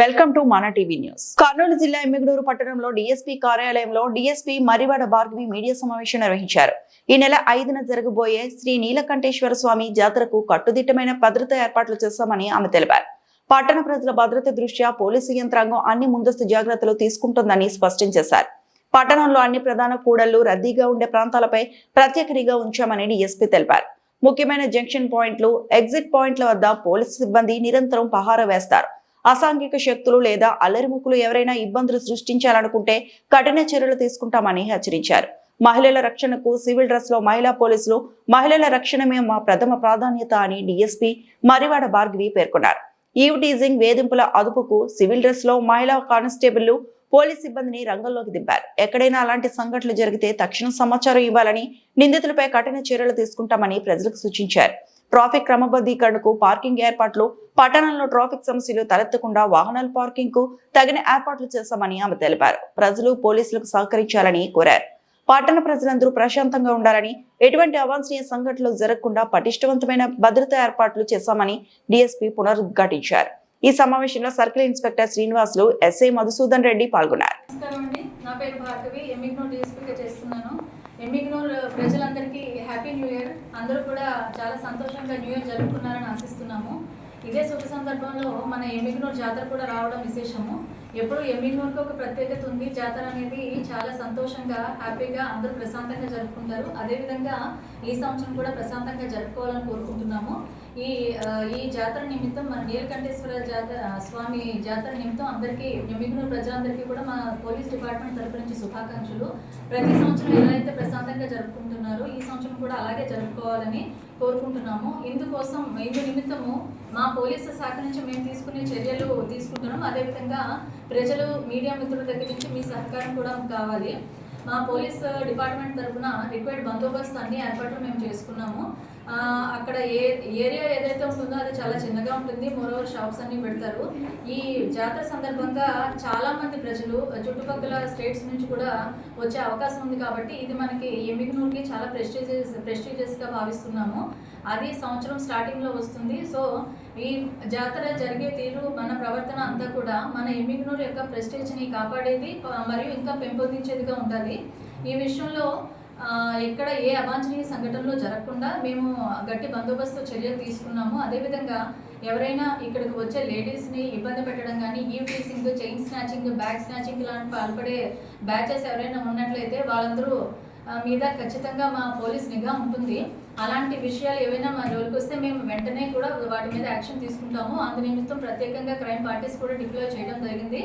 Welcome to మన TV news. Kurnool జిల్లా ఎమ్మిగడూరు పట్టణంలో డిఎస్పీ కార్యాలయంలో డిఎస్పీ మరివాడ భార్గవి మీడియా సమావేశం నిర్వహించారు. ఈ నెల ఐదున జరగబోయే శ్రీ నీలకంఠేశ్వర స్వామి జాతరకు కట్టుదిట్టమైన భద్రతా ఏర్పాట్లు చేస్తామని ఆమె తెలిపారు. పట్టణ ప్రజల భద్రత దృష్ట్యా పోలీసు యంత్రాంగం అన్ని ముందస్తు జాగ్రత్తలు తీసుకుంటుందని స్పష్టం చేశారు. పట్టణంలో అన్ని ప్రధాన కూడళ్ళు రద్దీగా ఉండే ప్రాంతాలపై ప్రత్యేక నిఘా ఉంచామని డిఎస్పీ తెలిపారు. ముఖ్యమైన జంక్షన్ పాయింట్లు ఎగ్జిట్ పాయింట్ల వద్ద పోలీసు సిబ్బంది నిరంతరం పహారా వేస్తారు. అసాంఘిక శక్తులు లేదా అల్లరిముకులు ఎవరైనా ఇబ్బందులు సృష్టించాలనుకుంటే కఠిన చర్యలు తీసుకుంటామని హెచ్చరించారు. మహిళల రక్షణకు సివిల్ డ్రెస్లో మహిళా పోలీసులు మహిళల రక్షణమే మా ప్రథమ ప్రాధాన్యత అని డిఎస్పీ మరివాడ భార్గవి పేర్కొన్నారు. ఈవ్ టీజింగ్ వేధింపుల అదుపుకు సివిల్ డ్రెస్లో మహిళా కానిస్టేబుల్ పోలీస్ సిబ్బందిని రంగంలోకి దింపారు. ఎక్కడైనా అలాంటి సంఘటనలు జరిగితే తక్షణ సమాచారం ఇవ్వాలని నిందితులపై కఠిన చర్యలు తీసుకుంటామని ప్రజలకు సూచించారు. ట్రాఫిక్ క్రమబద్ధీకరణకు పార్కింగ్ ఏర్పాట్లు పట్టణంలో ట్రాఫిక్ సమస్యలు తలెత్తకుండా వాహనాల పార్కింగ్కు తగిన ఏర్పాట్లు చేశామని ఆమె తెలిపారు. ప్రజలు పోలీసులకు సహకరించాలని కోరారు. పట్టణ ప్రజలందరూ ప్రశాంతంగా ఉండాలని ఎటువంటి అవాంఛనీయ సంఘటనలు జరగకుండా పటిష్టవంతమైన భద్రతా ఏర్పాట్లు చేశామని డిఎస్పీ పునరుద్ఘాటించారు. ఈ సమావేశంలో circle inspector Srinivasulu SI Madhusudan Reddy పాల్గొన్నారు. నమస్కారం అండి. నా పేరు భార్గవి. ఎమ్మిగ్నూర్ డిఎస్పీగా చేస్తున్నాను. ఎమ్మిగ్నూర్ ప్రజలందరికీ హ్యాపీ న్యూ ఇయర్. అందరూ కూడా చాలా సంతోషంగా న్యూ ఇయర్ జరుపుకున్నారని ఆశిస్తున్నాము. ఇదే శుభ సందర్భంలో మన ఎమ్మిగ్నూర్ జాతర కూడా రావడం విశేషము. ఎప్పుడు ఎమ్మిగ్నూర్కి ఒక ప్రత్యేకత ఉంది. జాతర అనేది చాలా సంతోషంగా హ్యాపీగా అందరూ ప్రశాంతంగా జరుపుకుంటారు. అదేవిధంగా ఈ సంవత్సరం కూడా ప్రశాంతంగా జరుపుకోవాలని కోరుకుంటున్నాము. ఈ ఈ జాతర నిమిత్తం మన నీలకంఠేశ్వర జాతర స్వామి జాతర నిమిత్తం అందరికీ మిగిలిన ప్రజలందరికీ కూడా మా పోలీస్ డిపార్ట్మెంట్ తరపు నుంచి శుభాకాంక్షలు. ప్రతి సంవత్సరం ఎలా అయితే ప్రశాంతంగా జరుపుకుంటున్నారో ఈ సంవత్సరం కూడా అలాగే జరుపుకోవాలని కోరుకుంటున్నాము. ఇందుకోసం ఇందు నిమిత్తము మా పోలీసు శాఖ నుంచి మేము తీసుకునే చర్యలు తీసుకుంటున్నాము అదేవిధంగా ప్రజలు మీడియా మిత్రుల దగ్గర నుంచి మీ సహకారం కూడా కావాలి. మా పోలీస్ డిపార్ట్మెంట్ తరఫున రిక్వైర్డ్ బందోబస్తు అన్ని ఏర్పాట్లు మేము చేసుకున్నాము. అక్కడ ఏ ఏరియా ఏదైతే ఉంటుందో అది చాలా చిన్నగా ఉంటుంది. మోరోవర్ షాప్స్ అన్ని పెడతారు. ఈ జాతర సందర్భంగా చాలా మంది ప్రజలు చుట్టుపక్కల స్టేట్స్ నుంచి కూడా వచ్చే అవకాశం ఉంది కాబట్టి ఇది మనకి ఎమ్మిగ్నూర్కి చాలా ప్రెస్టీజియస్ ప్రెస్టీజియస్గా భావిస్తున్నాము. అది సంవత్సరం స్టార్టింగ్లో వస్తుంది. సో ఈ జాతర జరిగే తీరు మన ప్రవర్తన అంతా కూడా మన ఎమ్మిగ్నూర్ యొక్క ప్రెస్టేజ్ని కాపాడేది మరియు ఇంకా పెంపొందించేదిగా ఉంటుంది ఈ విషయంలో ఎక్కడ ఏ అవాంఛనీయ సంఘటనలు జరగకుండా మేము గట్టి బందోబస్తు చర్యలు తీసుకున్నాము. అదేవిధంగా ఎవరైనా ఇక్కడికి వచ్చే లేడీస్ని ఇబ్బంది పెట్టడం కానీ ఈ phishing chain snatching bag snatching లాంటి పాల్పడే బ్యాచెస్ ఎవరైనా ఉన్నట్లయితే వాళ్ళందరూ మీద ఖచ్చితంగా మా పోలీస్ నిఘా ఉంటుంది. అలాంటి విషయాలు ఏవైనా మా రోజుకి వస్తే మేము వెంటనే కూడా వాటి మీద యాక్షన్ తీసుకుంటాము. అందు నిమిత్తం ప్రత్యేకంగా క్రైమ్ పార్టీస్ కూడా డిప్లాయ్ చేయడం జరిగింది.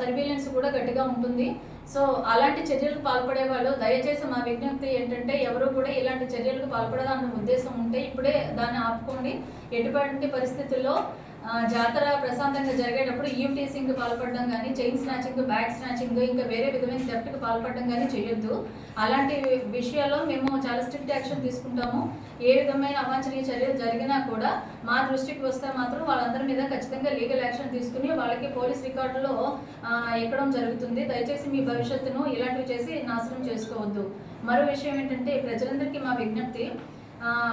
సర్వీలెన్స్ కూడా గట్టిగా ఉంటుంది. సో అలాంటి చర్యలకు పాల్పడే వాళ్ళు దయచేసి మా విజ్ఞప్తి ఏంటంటే ఎవరు కూడా ఇలాంటి చర్యలకు పాల్పడదాన్న ఉద్దేశం ఉంటే ఇప్పుడే దాన్ని ఆపుకోండి. ఎటువంటి పరిస్థితుల్లో జాతర ప్రశాంతంగా జరిగేటప్పుడు ఈఎంటీసింగ్ పాల్పడడం కానీ చైన్ స్నాచింగ్ బ్యాగ్ స్నాచింగ్ ఇంకా వేరే విధమైన థెఫ్ట్కి పాల్పడడం కానీ చేయొద్దు. అలాంటి విషయాల్లో మేము చాలా స్ట్రిక్ట్ యాక్షన్ తీసుకుంటాము. ఏ విధమైన అవాంఛనీయ చర్యలు జరిగినా కూడా మా దృష్టికి వస్తే మాత్రం వాళ్ళందరి మీద ఖచ్చితంగా లీగల్ యాక్షన్ తీసుకుని వాళ్ళకి పోలీస్ రికార్డులో ఎక్కడం జరుగుతుంది. దయచేసి మీ భవిష్యత్తును ఇలాంటివి చేసి నాశనం చేసుకోవద్దు. మరో విషయం ఏంటంటే ప్రజలందరికీ మా విజ్ఞప్తి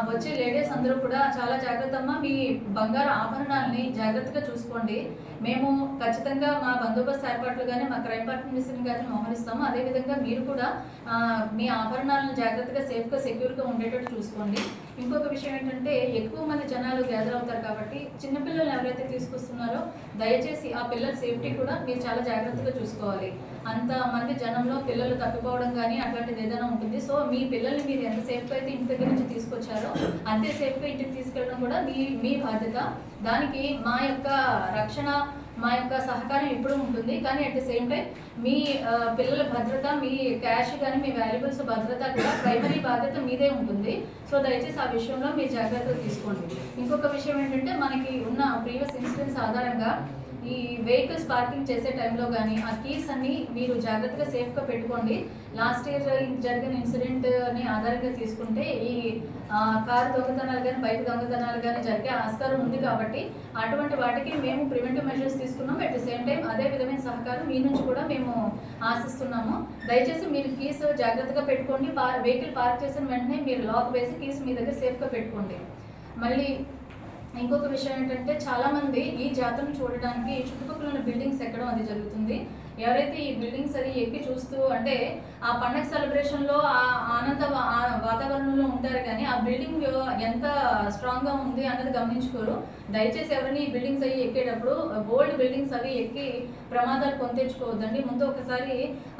వచ్చే లేడీస్ అందరూ కూడా చాలా జాగ్రత్త అమ్మా మీ బంగారు ఆభరణాలని జాగ్రత్తగా చూసుకోండి. మేము ఖచ్చితంగా మా బందోబస్తు ఏర్పాట్లు కానీ మా క్రైమ్ మిషన్ కానీ మోహరిస్తాము. అదేవిధంగా మీరు కూడా మీ ఆభరణాలను జాగ్రత్తగా సేఫ్గా సెక్యూర్గా ఉండేటట్టు చూసుకోండి. ఇంకొక విషయం ఏంటంటే ఎక్కువ మంది జనాలు గ్యాదర్ అవుతారు కాబట్టి చిన్నపిల్లలు ఎవరైతే తీసుకొస్తున్నారో దయచేసి ఆ పిల్లల సేఫ్టీ కూడా మీరు చాలా జాగ్రత్తగా చూసుకోవాలి. అంత మంది జనంలో పిల్లలు తప్పిపోవడం కానీ అట్లాంటిది ఏదైనా ఉంటుంది. సో మీ పిల్లల్ని మీరు ఎంత సేఫ్గా అయితే ఇంటి దగ్గర నుంచి తీసుకొచ్చారో అంతే సేఫ్గా ఇంటికి తీసుకెళ్ళడం కూడా మీ మీ బాధ్యత. దానికి మా యొక్క రక్షణ మా యొక్క సహకారం ఎప్పుడూ ఉంటుంది. కానీ అట్ ద సేమ్ టైం మీ పిల్లల భద్రత మీ క్యాష్ కానీ మీ వాల్యుబుల్స్ భద్రత కూడా ప్రైమరీ బాధ్యత మీదే ఉంటుంది. సో దయచేసి ఆ విషయంలో మీరు జాగ్రత్తలు తీసుకోండి. ఇంకొక విషయం ఏంటంటే మనకి ఉన్న ప్రీవియస్ ఇన్సిడెంట్స్ ఆధారంగా ఈ వెహికల్స్ పార్కింగ్ చేసే టైంలో కానీ ఆ కీస్ అన్ని మీరు జాగ్రత్తగా సేఫ్గా పెట్టుకోండి. లాస్ట్ ఇయర్ జరిగిన ఇన్సిడెంట్ని ఆధారంగా తీసుకుంటే ఈ కారు దొంగతనాలు కానీ బైక్ దొంగతనాలు కానీ జరిగే ఆస్కారం ఉంది కాబట్టి అటువంటి వాటికి మేము ప్రివెంటివ్ మెజర్స్ తీసుకున్నాం అట్ ద సేమ్ టైం అదే విధమైన సహకారం మీ నుంచి కూడా మేము ఆశిస్తున్నాము. దయచేసి మీరు కీస్ జాగ్రత్తగా పెట్టుకోండి. వెహికల్ పార్క్ చేసిన వెంటనే మీరు లాక్ వేసి కీస్ మీ దగ్గర సేఫ్గా పెట్టుకోండి. మళ్ళీ ఇంకొక విషయం ఏంటంటే చాలా మంది ఈ జాతరను చూడడానికి చుట్టుపక్కల ఉన్న బిల్డింగ్స్ ఎక్కడం అది జరుగుతుంది. ఎవరైతే ఈ బిల్డింగ్స్ అది ఎక్కి చూస్తూ అంటే ఆ పండగ సెలబ్రేషన్లో ఆ ఆనంద వాతావరణంలో ఉంటారు కానీ ఆ బిల్డింగ్ ఎంత స్ట్రాంగ్గా ఉంది అన్నది గమనించుకోరు. దయచేసి ఎవరైనా ఈ బిల్డింగ్స్ అవి ఎక్కేటప్పుడు ఓల్డ్ బిల్డింగ్స్ అవి ఎక్కి ప్రమాదాలు కొంతెచ్చుకోవద్దండి ముందు ఒకసారి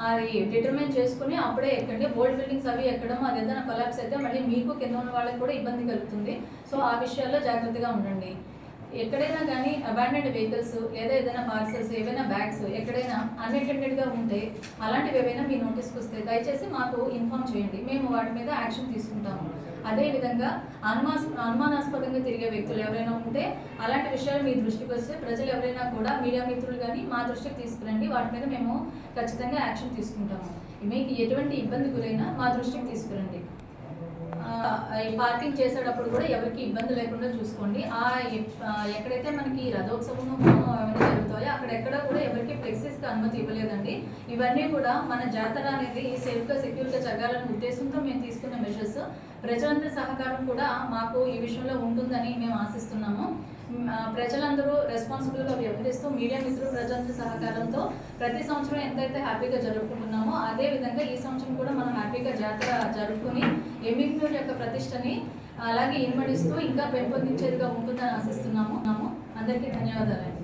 అది డిటర్మైన్ చేసుకుని అప్పుడే ఎక్కండి. ఓల్డ్ బిల్డింగ్స్ అవి ఎక్కడం అది ఏదైనా కొలాప్స్ అయితే మళ్ళీ మీకు కింద ఉన్న వాళ్ళకి కూడా ఇబ్బంది కలుగుతుంది. సో ఆ విషయాల్లో జాగ్రత్తగా ఉండండి. ఎక్కడైనా కానీ అబాండెడ్ వెహికల్స్ లేదా ఏదైనా పార్సల్స్ ఏవైనా బ్యాగ్స్ ఎక్కడైనా అన్అటెండెడ్గా ఉంటే అలాంటివి ఏవైనా మీ నోటీస్కి వస్తే దయచేసి మాకు ఇన్ఫామ్ చేయండి. మేము వాటి మీద యాక్షన్ తీసుకుంటాము. అదేవిధంగా అనుమాస్ అనుమానాస్పదంగా తిరిగే వ్యక్తులు ఎవరైనా ఉంటే అలాంటి విషయాలు మీ దృష్టికి వస్తే ప్రజలు ఎవరైనా కూడా మీడియా మిత్రులు కానీ మా దృష్టికి తీసుకురండి. వాటి మీద మేము ఖచ్చితంగా యాక్షన్ తీసుకుంటాము. మీకు ఎటువంటి ఇబ్బంది గురైనా మా దృష్టికి తీసుకురండి. ఈ పార్కింగ్ చేసేటప్పుడు కూడా ఎవరికి ఇబ్బంది లేకుండా చూసుకోండి. ఆ ఎక్కడైతే మనకి రథోత్సవం అవన్నీ జరుగుతాయో అక్కడెక్కడ కూడా ఎవరికి ఫ్లెక్సీస్కి అనుమతి ఇవ్వలేదండి. ఇవన్నీ కూడా మన జాతర అనేది సేఫ్గా సెక్యూర్గా జరగాలనే ఉద్దేశంతో మేము తీసుకున్న మెషర్స్ ప్రజలందరి సహకారం కూడా మాకు ఈ విషయంలో ఉంటుందని మేము ఆశిస్తున్నాము. ప్రజలందరూ రెస్పాన్సిబుల్గా వ్యవహరిస్తూ మీడియా మిత్రులు ప్రజలందరి సహకారంతో ప్రతి సంవత్సరం ఎంతైతే హ్యాపీగా జరుపుకుంటున్నామో అదే విధంగా ఈ సంవత్సరం కూడా మనం హ్యాపీగా జాతర జరుపుకుని ఎమ్మిగ్నూర్ యొక్క ప్రతిష్టని అలాగే ఇన్మడిస్తూ ఇంకా పెంపొందించేదిగా ఉంటుందని ఆశిస్తున్నాము. అందరికీ ధన్యవాదాలు.